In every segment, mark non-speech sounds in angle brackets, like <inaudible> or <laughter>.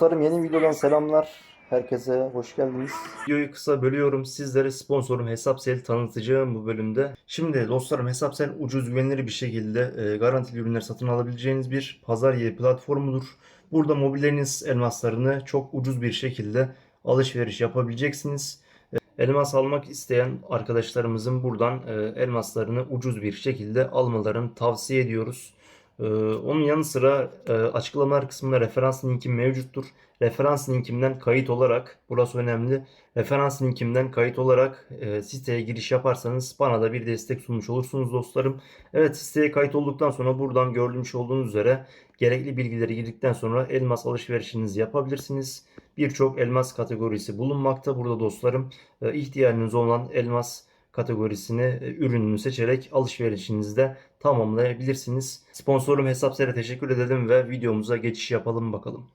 Dostlarım yeni videodan selamlar. Herkese hoş geldiniz. Videoyu kısa bölüyorum. Sizlere sponsorum Hesapsel tanıtacağım bu bölümde. Şimdi dostlarım Hesapsel ucuz güvenilir bir şekilde e, garantili ürünler satın alabileceğiniz bir pazar yeri platformudur. Burada mobilleriniz elmaslarını çok ucuz bir şekilde alışveriş yapabileceksiniz. E, Elmas almak isteyen arkadaşlarımızın buradan e, elmaslarını ucuz bir şekilde almalarını tavsiye ediyoruz. Ee, onun yanı sıra e, açıklamalar kısmında referans linkim mevcuttur. Referans linkimden kayıt olarak, burası önemli, referans linkimden kayıt olarak e, siteye giriş yaparsanız bana da bir destek sunmuş olursunuz dostlarım. Evet siteye kayıt olduktan sonra buradan görmüş olduğunuz üzere gerekli bilgileri girdikten sonra elmas alışverişinizi yapabilirsiniz. Birçok elmas kategorisi bulunmakta burada dostlarım. E, ihtiyacınız olan elmas kategorisini, e, ürününü seçerek alışverişinizde tamamlayabilirsiniz. Sponsorum Hesapser'e teşekkür edelim ve videomuza geçiş yapalım bakalım.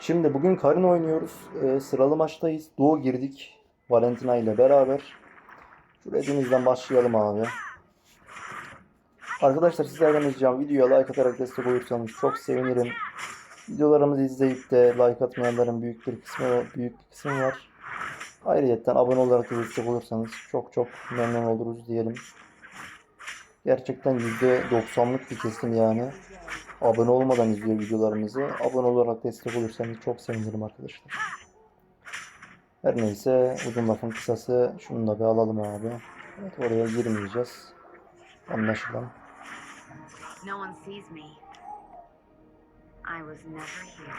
Şimdi bugün Karin oynuyoruz. Ee, sıralı maçtayız. Duo girdik. Valentina ile beraber. Şu redimizden başlayalım abi. Arkadaşlar sizlerden ricam videoya like atarak destek olursanız çok sevinirim. Videolarımızı izleyip de like atmayanların büyük bir kısmı büyük bir kısmı var. Ayrıca abone olarak destek olursanız çok çok memnun oluruz diyelim. Gerçekten %90'lık bir kesim yani. Abone olmadan izliyor videolarımızı. Abone olarak destek olursanız çok sevinirim arkadaşlar. Her neyse uzun lafın kısası şunu da bir alalım abi. Evet oraya girmeyeceğiz. Anlaşılan. No one sees me. I was never here.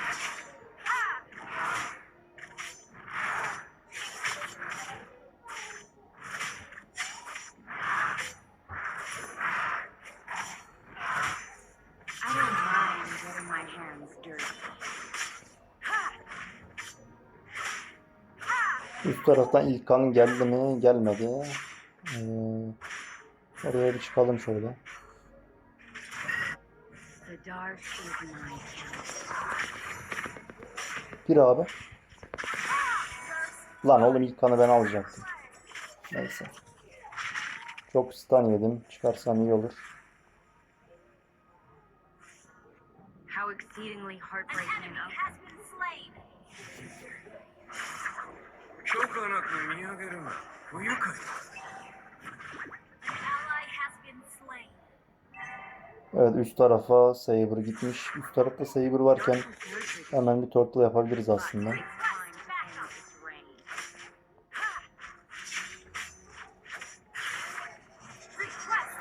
Üst taraftan ilk kan geldi mi? Gelmedi. Ee, oraya bir çıkalım şöyle. Bir abi. Lan oğlum ilk kanı ben alacaktım. Neyse. Çok stun yedim. Çıkarsam iyi olur. How exceedingly heartbreaking. Çok kanatlı Miyageru. Uyukay. Evet üst tarafa Saber gitmiş. Üst tarafta Saber varken hemen bir turtle yapabiliriz aslında.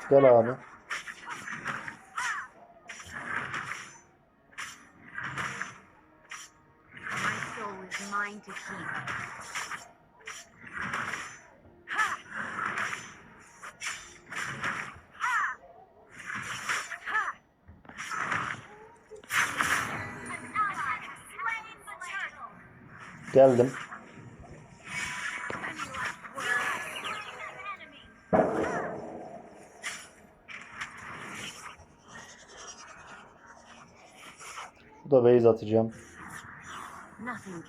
Gel abi. Geldim. Şurada base atacağım. Nothing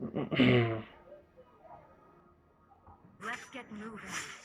<clears throat> 没有人。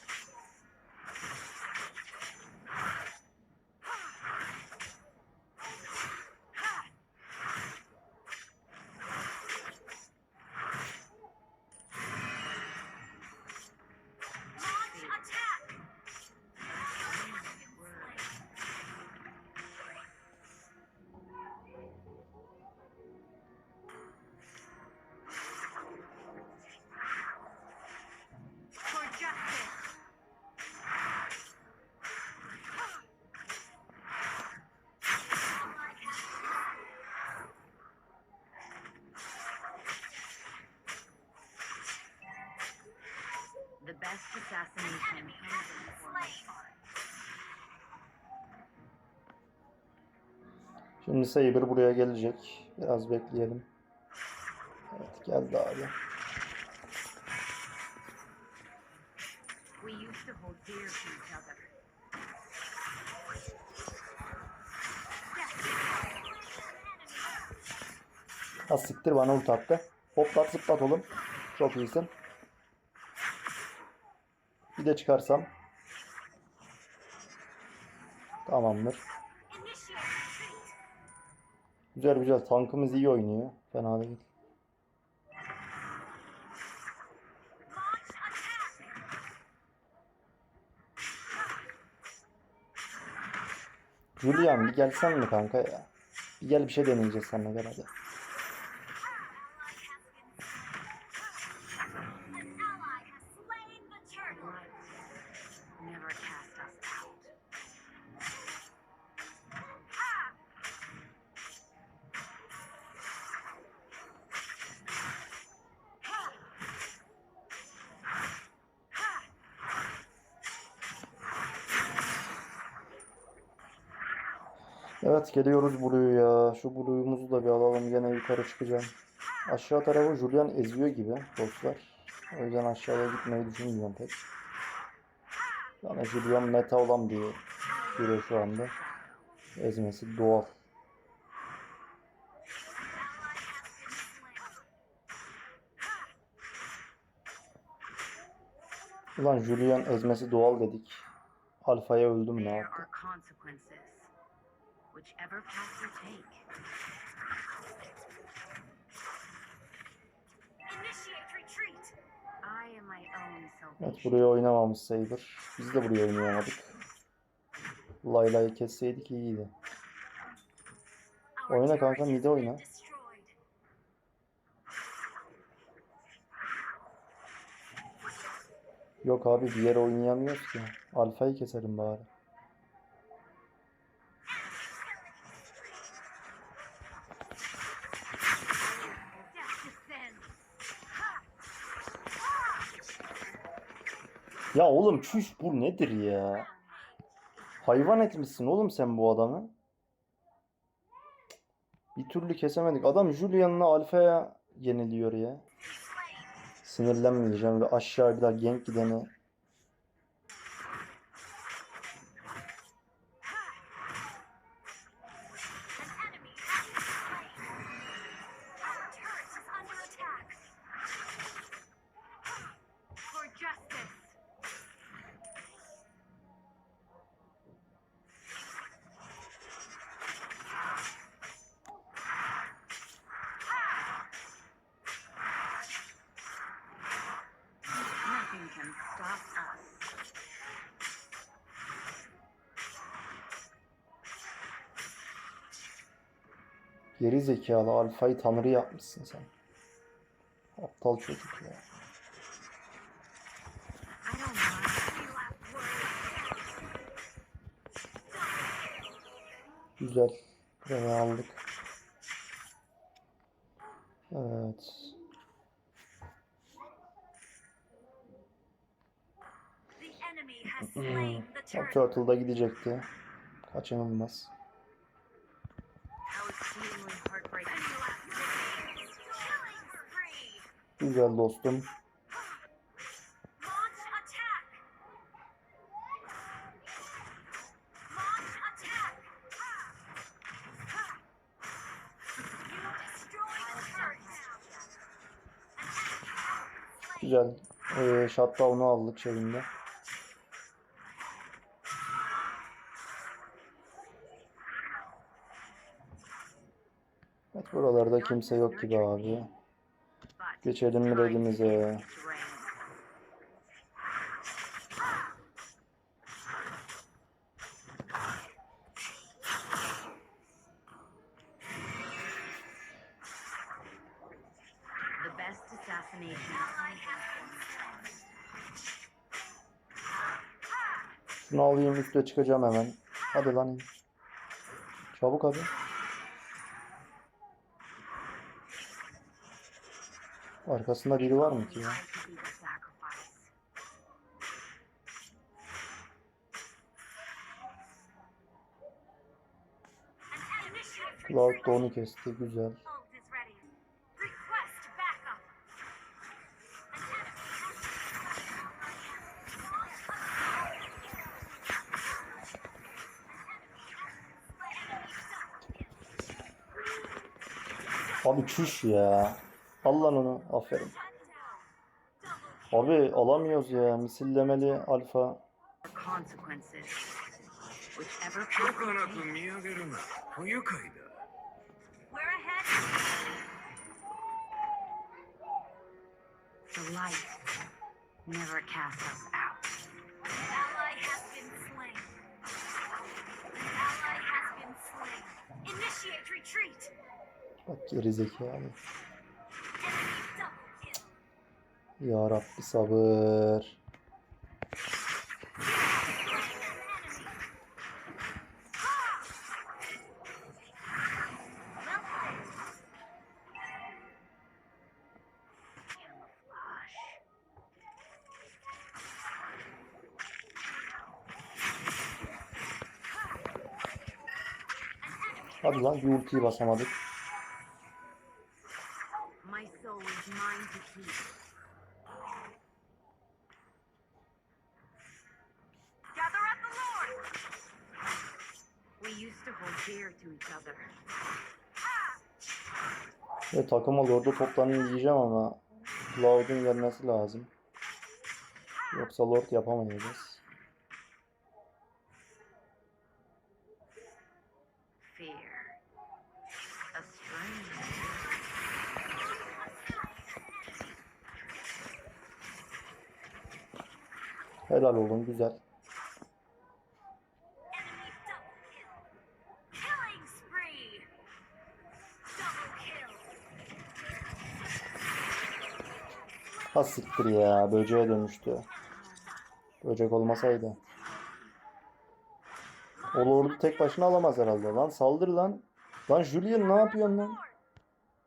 The best assassination of art. Şimdi Saber buraya gelecek. Biraz bekleyelim. Evet geldi abi. We used to hold dear to each other. Ha siktir bana ult attı. Hoplat zıplat oğlum. Çok iyisin. Bir de çıkarsam. Tamamdır. Güzel güzel. Tankımız iyi oynuyor. Fena değil. Julian bir gelsen mi kanka ya? Bir gel bir şey deneyeceğiz seninle gel hadi. Evet geliyoruz Blue'ya. Şu Blue'umuzu da bir alalım. Gene yukarı çıkacağım. Aşağı tarafı Julian eziyor gibi dostlar. O yüzden aşağıya gitmeyi düşünmüyorum pek. Yani Julian meta olan bir biri şu anda. Ezmesi doğal. Ulan Julian ezmesi doğal dedik. Alfa'ya öldüm ne yaptı? Whichever path you take. Initiate retreat. I am my own Evet buraya oynamamış sayılır. Biz de buraya oynayamadık. Layla'yı kesseydik iyiydi. Oyna kanka, mide oyna. Yok abi bir yere oynayamıyoruz ki. Alfa'yı keselim bari. Ya oğlum çüş bu nedir ya? Hayvan etmişsin oğlum sen bu adamı. Bir türlü kesemedik. Adam Julian'la Alfa'ya yeniliyor ya. Sinirlenmeyeceğim ve aşağı bir daha gank gideni. Geri zekalı Alfa'yı tanrı yapmışsın sen. Aptal çocuk ya. Güzel. Buraya aldık. Evet. The enemy has the turret. Güzel. Ee, shutdown'u aldık şeyinde. Evet buralarda kimse yok gibi abi. Geçelim redimize? Şunu alayım üste çıkacağım hemen. Hadi lan. Çabuk hadi. Arkasında biri var mı ki ya? Cloud da onu kesti. Güzel. Abi çüş ya. Al lan onu. Aferin. Abi alamıyoruz ya. Misillemeli alfa. Çok haklım ya görüm. Ya Rabbi sabır. Hadi lan bir ultiyi basamadık. Ve takıma Lord'u toplanın diyeceğim ama Cloud'un gelmesi lazım. Yoksa Lord yapamayacağız. Helal olun güzel. Ha siktir ya böceğe dönüştü. Böcek olmasaydı. O Lord'u tek başına alamaz herhalde. Lan saldır lan. Lan Julian ne yapıyorsun lan?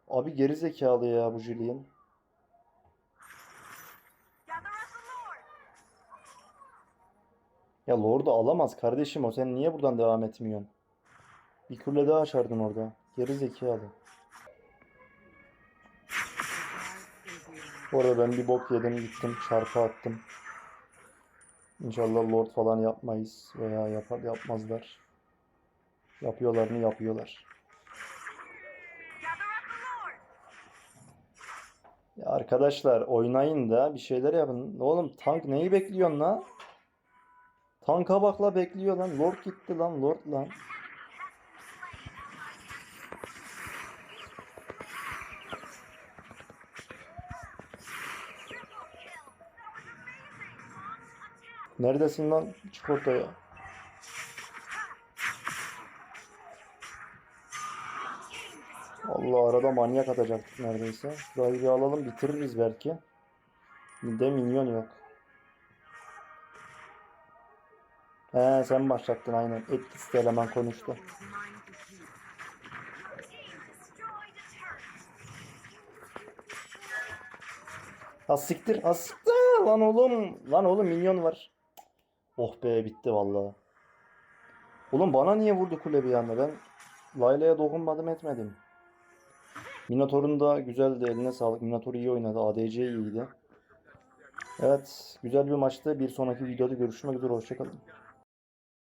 Abi geri zekalı ya bu Julian. Ya Lord'u alamaz kardeşim o. Sen niye buradan devam etmiyorsun? Bir kule daha açardın orada. Geri zekalı. Bu ben bir bok yedim gittim çarpı attım. İnşallah Lord falan yapmayız veya yapar yapmazlar. Yapıyorlar mı yapıyorlar. Ya arkadaşlar oynayın da bir şeyler yapın. Oğlum tank neyi bekliyorsun lan? Tanka bakla bekliyor lan. Lord gitti lan Lord lan. Neredesin lan? Çık ortaya. Allah arada manyak atacaktık neredeyse. Şurayı bir alalım bitiririz belki. De minyon yok. He sen başlattın aynen. Etkisiz eleman konuştu. Is mine to keep. Team destroyed a turret. Ha siktir, ha siktir lan oğlum. Lan oğlum minyon var. Oh be bitti vallahi. Oğlum bana niye vurdu kule bir anda? Ben Layla'ya dokunmadım etmedim. Minotaur'un da güzeldi eline sağlık. Minotaur iyi oynadı. ADC iyiydi. Evet güzel bir maçtı. Bir sonraki videoda görüşmek üzere. Hoşçakalın.